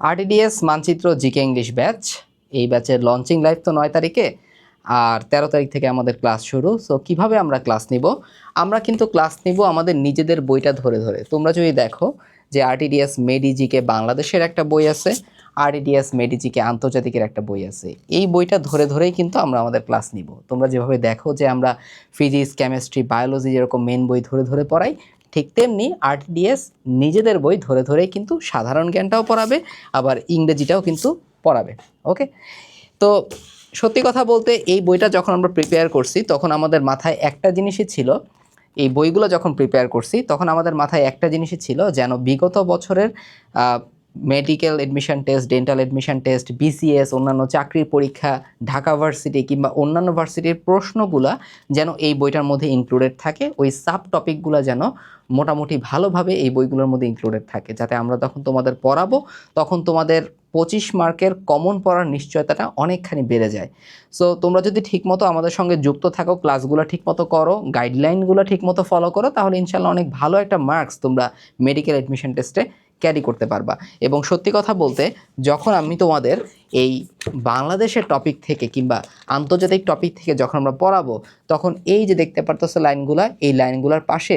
RTDS মানচিত্র GK English batch এই ব্যাচের লঞ্চিং লাইভ তো নয় তারিখে, আর তেরো তারিখ থেকে আমাদের ক্লাস শুরু। সো কীভাবে আমরা ক্লাস নিব? আমরা কিন্তু ক্লাস নিব আমাদের নিজেদের বইটা ধরে ধরে। তোমরা যদি দেখো যে আরটিডিএস মেডিজিকে বাংলাদেশের একটা বই আছে আরটিডিএস মেডিজিকে আন্তর্জাতিকের একটা বই আছে। এই বইটা ধরে ধরেই কিন্তু আমরা আমাদের ক্লাস নিব। তোমরা যেভাবে দেখো যে আমরা ফিজিক্স কেমিস্ট্রি বায়োলজি যেরকম মেন বই ধরে ধরে পড়াই ঠিক তেমনি আরটিডিএস নিজেদের বই ধরে ধরে কিন্তু সাধারণ জ্ঞানটাও পড়াবে, আবার ইংরেজিটাও কিন্তু পড়াবে ওকে তো সত্যি কথা বলতে এই বইটা যখন আমরা প্রিপেয়ার করছি, তখন আমাদের মাথায় একটা জিনিসই ছিল, এই বইগুলো যখন প্রিপেয়ার করছি, তখন আমাদের মাথায় একটা জিনিসই ছিল যেন বিগত বছরের medical admission test dental admission test BCS অন্যান্য চাকরির পরীক্ষা, ঢাকা ভার্সিটি কিংবা অন্যান্য ভার্সিটির প্রশ্নগুলা যেন এই বইটার মধ্যে ইনক্লুডেড থাকে। ওই সাব টপিকগুলো যেন মোটামুটি ভালোভাবে এই বইগুলোর মধ্যে ইনক্লুডেড থাকে। যাতে আমরা তখন তোমাদের পড়াবো, তখন তোমাদের পঁচিশ মার্কের কমন পড়ার নিশ্চয়তাটা অনেকখানি বেড়ে যায়। সো তোমরা যদি ঠিকমতো আমাদের সঙ্গে যুক্ত থাকো ক্লাসগুলো ঠিকমতো করো গাইডলাইনগুলো ঠিকমতো ফলো করো, তাহলে ইনশাল্লাহ অনেক ভালো একটা মার্কস তোমরা মেডিকেল অ্যাডমিশন টেস্টে ক্যারি করতে পারবা। এবং সত্যি কথা বলতে যখন আমি তোমাদের এই বাংলাদেশের টপিক থেকে কিংবা আন্তর্জাতিক টপিক থেকে যখন আমরা পড়াবো, তখন এই যে দেখতে পারতেছো লাইনগুলা, এই লাইনগুলোর পাশে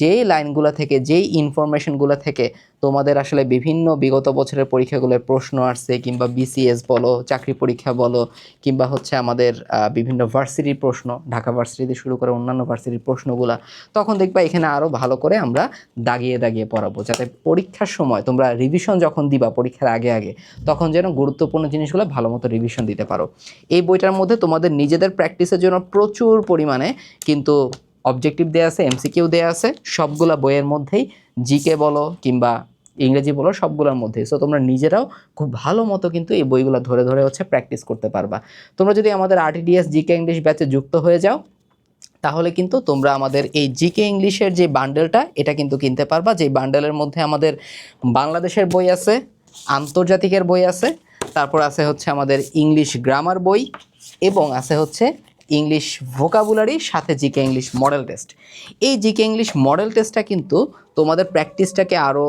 যেই লাইনগুলো থেকে, যেই ইনফরমেশনগুলো থেকে তোমাদের আসলে বিভিন্ন বিগত বছরের পরীক্ষাগুলোর প্রশ্ন আসছে কিংবা বিসিএস বলো, চাকরি পরীক্ষা বলো, কিংবা হচ্ছে আমাদের বিভিন্ন ভার্সিটির প্রশ্ন, ঢাকা ভার্সিটি শুরু করে অন্যান্য ভার্সিটির প্রশ্নগুলা, তখন দেখবা এখানে আরও ভালো করে আমরা দাগিয়ে দাগিয়ে পড়াবো, যাতে পরীক্ষার সময় তোমরা রিভিশন যখন দিবা পরীক্ষার আগে আগে, তখন যেন গুরুত্বপূর্ণ জিনিসগুলো ভালো মতো রিভিশন দিতে পারো। এই বইটার মধ্যে তোমাদের নিজেদের প্র্যাকটিসের জন্য প্রচুর পরিমাণে কিন্তু অবজেক্টিভ দেওয়া আছে এমসিকিউ দেওয়া আছে। সবগুলা বইয়ের মধ্যেই জিকে বলো কিংবা ইংরেজি বলো সবগুলোর মধ্যেই। সো তোমরা নিজেরাও খুব ভালো মতো কিন্তু এই বইগুলো ধরে ধরে হচ্ছে প্র্যাকটিস করতে পারবা। তোমরা যদি আমাদের আরটিডিএস জিকে ইংলিশ ব্যাচে যুক্ত হয়ে যাও, তাহলে কিন্তু তোমরা আমাদের এই জিকে ইংলিশের যে বান্ডেলটা এটা কিন্তু কিনতে পারবা। যে বান্ডেলের মধ্যে আমাদের বাংলাদেশের বই আছে, আন্তর্জাতিকের বই আছে তারপর আছে হচ্ছে আমাদের ইংলিশ গ্রামার বই এবং আছে হচ্ছে ইংলিশ ভোকাবুলারি সাথে জিকে ইংলিশ মডেল টেস্ট এই জিকে ইংলিশ মডেল টেস্টটা কিন্তু তোমাদের প্র্যাকটিসটাকে আরও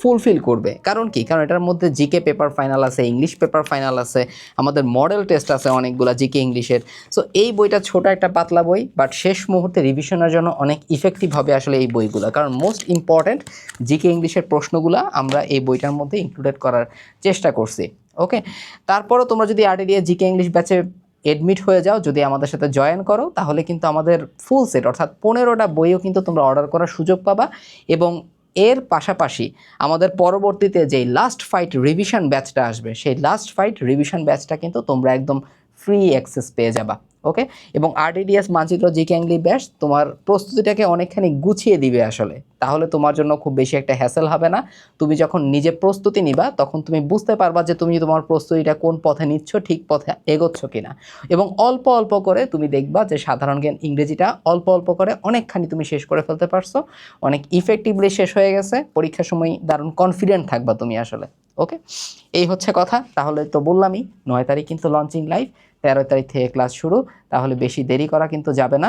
ফুলফিল করবে। কারণ কি? কারণ এটার মধ্যে জিকে পেপার ফাইনাল আছে ইংলিশ পেপার ফাইনাল আছে, আমাদের মডেল টেস্ট আছে অনেকগুলা জিকে ইংলিশের সো এই বইটা ছোট একটা পাতলা বই বাট শেষ মুহূর্তে রিভিশনের জন্য অনেক ইফেক্টিভ হবে আসলে এই বইগুলো। কারণ মোস্ট ইম্পর্ট্যান্ট জিকে ইংলিশের প্রশ্নগুলো আমরা এই বইটার মধ্যে ইনক্লুডেড করার চেষ্টা করছি। ওকে তারপরও তোমরা যদি আরটিডিএ জিকে ইংলিশ ব্যাচে এডমিট হয়ে যাও, যদি আমাদের সাথে জয়েন করো, তাহলে কিন্তু আমাদের ফুল সেট অর্থাৎ পনেরোটা বইও কিন্তু তোমরা অর্ডার করার সুযোগ পাবা এবং এর পাশাপাশি আমাদের পরবর্তীতে যেই লাস্ট ফাইট রিভিশন ব্যাচটা আসবে, সেই লাস্ট ফাইট রিভিশন ব্যাচটা কিন্তু তোমরা একদম ফ্রি অ্যাক্সেস পেয়ে যাবা ওকে এবং আরডিডিএস মানচিত্র জিকে অ্যাংলি ব্যাচ তোমার প্রস্তুতিটাকে অনেকখানি গুছিয়ে দিবে আসলে। তাহলে তোমার জন্য খুব বেশি একটা হ্যাসেল হবে না। তুমি যখন নিজে প্রস্তুতি নিবা, তখন তুমি বুঝতে পারবা যে তুমি তোমার প্রস্তুতিটা কোন পথে নিচ্ছ, ঠিক পথে এগোচ্ছ কিনা। এবং অল্প অল্প করে তুমি দেখবা যে সাধারণ জ্ঞান ইংরেজিটা অল্প অল্প করে অনেকখানি তুমি শেষ করে ফেলতে পারছ। অনেক ইফেক্টিভলি শেষ হয়ে গেছে। পরীক্ষার সময় দারুণ কনফিডেন্ট থাকবা তুমি আসলে। ওকে এই হচ্ছে কথা। তাহলে তো বললামই, নয় তারিখ কিন্তু লঞ্চিং লাইভ তেরো তারিখ থেকে ক্লাস শুরু। তাহলে বেশি দেরি করা কিন্তু যাবে না।